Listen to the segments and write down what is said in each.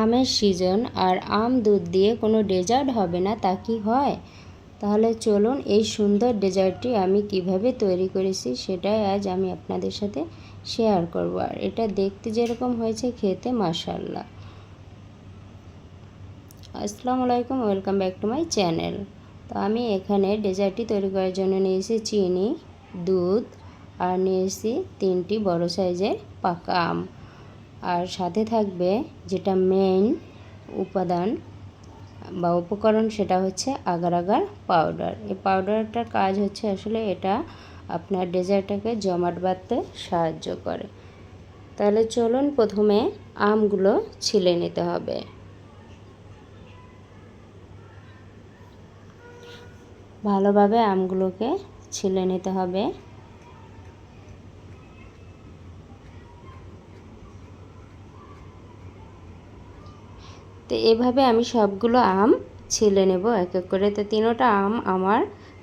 আমের সিজন আর আম দুধ দিয়ে কোনো ডেজার্ট হবে না, তা কি হয়? তাহলে চলুন এই সুন্দর ডেজার্টটি আমি কীভাবে তৈরি করেছি সেটাই আজ আমি আপনাদের সাথে শেয়ার করব। আর এটা দেখতে যেরকম হয়েছে খেতে মাসাল্লাহ আসসালামু আলাইকুম, welcome back to my channel. তো আমি এখানে ডেজার্টটি তৈরি করার জন্য নিয়েছি চিনি, দুধ, আর নিয়েছি তিনটি বড় সাইজের পাকা আম। আর সাথে থাকবে যেটা মেইন উপাদান বা উপকরণ সেটা হচ্ছে আগার আগার পাউডার এই পাউডারটার কাজ হচ্ছে আসলে এটা আপনার ডেজার্টটাকে জমাট বাঁধতে সাহায্য করে। তাহলে চলুন প্রথমে আমগুলো ছিলে নিতে হবে। ভালোভাবে আমগুলোকে ছিলে নিতে হবে। তো এভাবে আমি সবগুলো আম ছিলে নেব, এক এক করে। তো তিনোটা আম আমার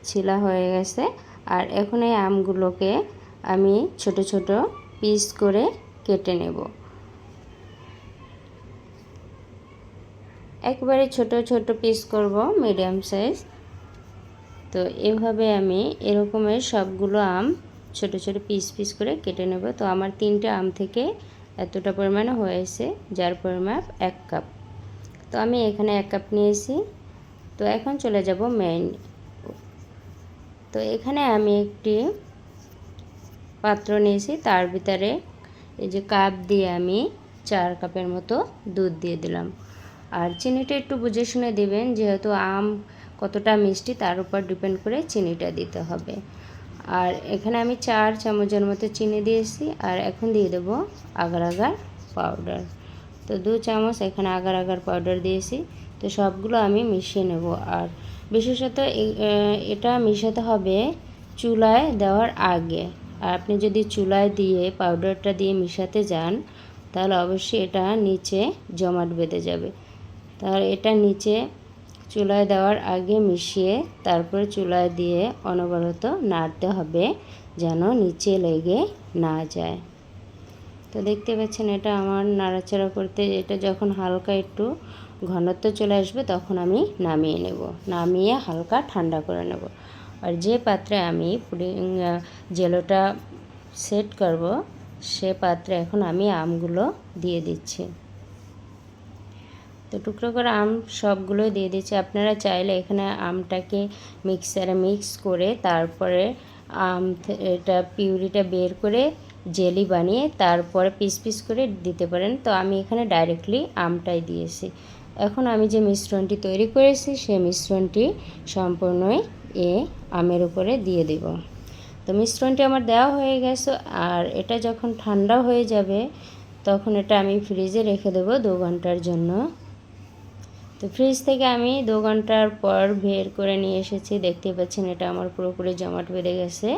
ছিলা হয়ে গেছে। আর এখন এই আমগুলোকে আমি ছোট ছোট পিস করে কেটে নেব। একবারে ছোট ছোট পিস করব, মিডিয়াম সাইজ। তো এভাবে আমি এরকমের সবগুলো আম ছোট ছোট পিস পিস করে কেটে নেব। তো আমার তিনটে আম থেকে এতটা পরিমাণে হয়েছে, যার পরিমাপ এক কাপ। তো আমি এখানে এক কাপ নিয়েছি। তো এখন চলে যাব মেইন তো এখানে আমি একটি পাত্র নিয়েছি, তার ভিতরে এই যে কাপ দিয়ে আমি চার কাপের মতো দুধ দিয়ে দিলাম। আর চিনিটা একটু বুঝে শুনে দেবেন, যেহেতু আম কতটা মিষ্টি, তার উপর ডিপেন্ড করে চিনিটা দিতে হবে। আর এখানে আমি চার চামচের মতো চিনি দিয়েছি, আর এখন দিয়ে দেবো আগার আগার পাউডার তো দু চামচ এখানে আগার আগার পাউডার দিয়েছি। তো সবগুলো আমি মিশিয়ে নেব। আর বিশেষত এটা মিশাতে হবে চুলায় দেওয়ার আগে। আর আপনি যদি চুলায় দিয়ে পাউডারটা দিয়ে মিশাতে যান, তাহলে অবশ্যই এটা নিচে জমাট বেঁধে যাবে। তাহলে এটা নিচে চুলায় দেওয়ার আগে মিশিয়ে তারপরে চুলায় দিয়ে অনবরত নাড়তে হবে যেন নিচে লেগে না যায়। তো দেখতে পাচ্ছেন এটা আমার নাড়াচাড়া করতে, এটা যখন হালকা একটু ঘনত্ব চলে আসবে তখন আমি নামিয়ে নেব। নামিয়ে হালকা ঠান্ডা করে নেব। আর যে পাত্রে আমি পুডিং জেলোটা সেট করব, সে পাত্রে এখন আমি আমগুলো দিয়ে দিচ্ছি। তো টুকরো করে আম সবগুলো দিয়ে দিচ্ছি। আপনারা চাইলে এখানে আমটাকে মিক্সারে মিক্স করে তারপরে আম এটা পিউরিটা বের করে জেলি বানিয়ে তারপরে পিস পিস করে দিতে পারেন। তো আমি এখানে ডাইরেক্টলি আমটাই দিয়েছি। এখন আমি যে মিশ্রণটি তৈরি করেছি সেই মিশ্রণটি সম্পূর্ণই এ আমের উপরে দিয়ে দেব। তো মিশ্রণটি আমার দেওয়া হয়ে গেছে আর এটা যখন ঠান্ডা হয়ে যাবে, তখন এটা আমি ফ্রিজে রেখে দেবো দু ঘণ্টার জন্য। তো ফ্রিজ থেকে আমি দু ঘণ্টার পর বের করে নিয়ে এসেছি। দেখতে পাচ্ছেন এটা আমার পুরোপুরি জমাট বেঁধে গেছে।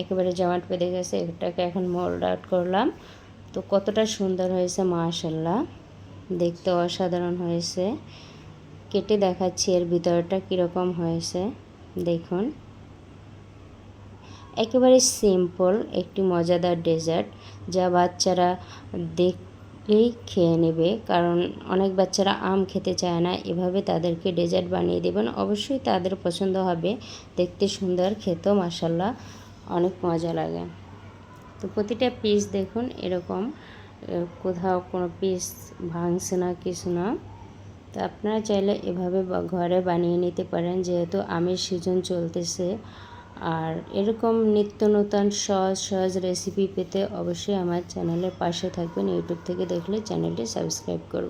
একেবারে জামাট বেঁধে গেছে এটাকে এখন মোল্ড আউট করলাম। তো কতটা সুন্দর হয়েছে মাশাল্লাহ দেখতে অসাধারণ হয়েছে। কেটে দেখাচ্ছি এর ভিতরটা কীরকম হয়েছে। দেখুন। একেবারে সিম্পল একটি মজাদার ডেজার্ট যা বাচ্চারা দেখলেই খেয়ে নেবে। কারণ অনেক বাচ্চারা আম খেতে চায় না, এভাবে তাদেরকে ডেজার্ট বানিয়ে দেবেন। অবশ্যই তাদের পছন্দ হবে। দেখতে সুন্দর, খেতেও মাসাল্লাহ অনেক মজা লাগে। তো প্রতিটা পিস দেখুন এরকম কোথাও কোনো পিস ভাঙছে না কিছু না। তো আপনারা চাইলে এভাবে ঘরে বানিয়ে নিতে পারেন, যেহেতু আমের সিজন চলতেছে। আর এরকম নিত্য নতুন সহজ সহজ রেসিপি পেতে অবশ্যই আমার চ্যানেলের পাশে থাকবেন ইউটিউব থেকে দেখলে চ্যানেলটি সাবস্ক্রাইব করুন।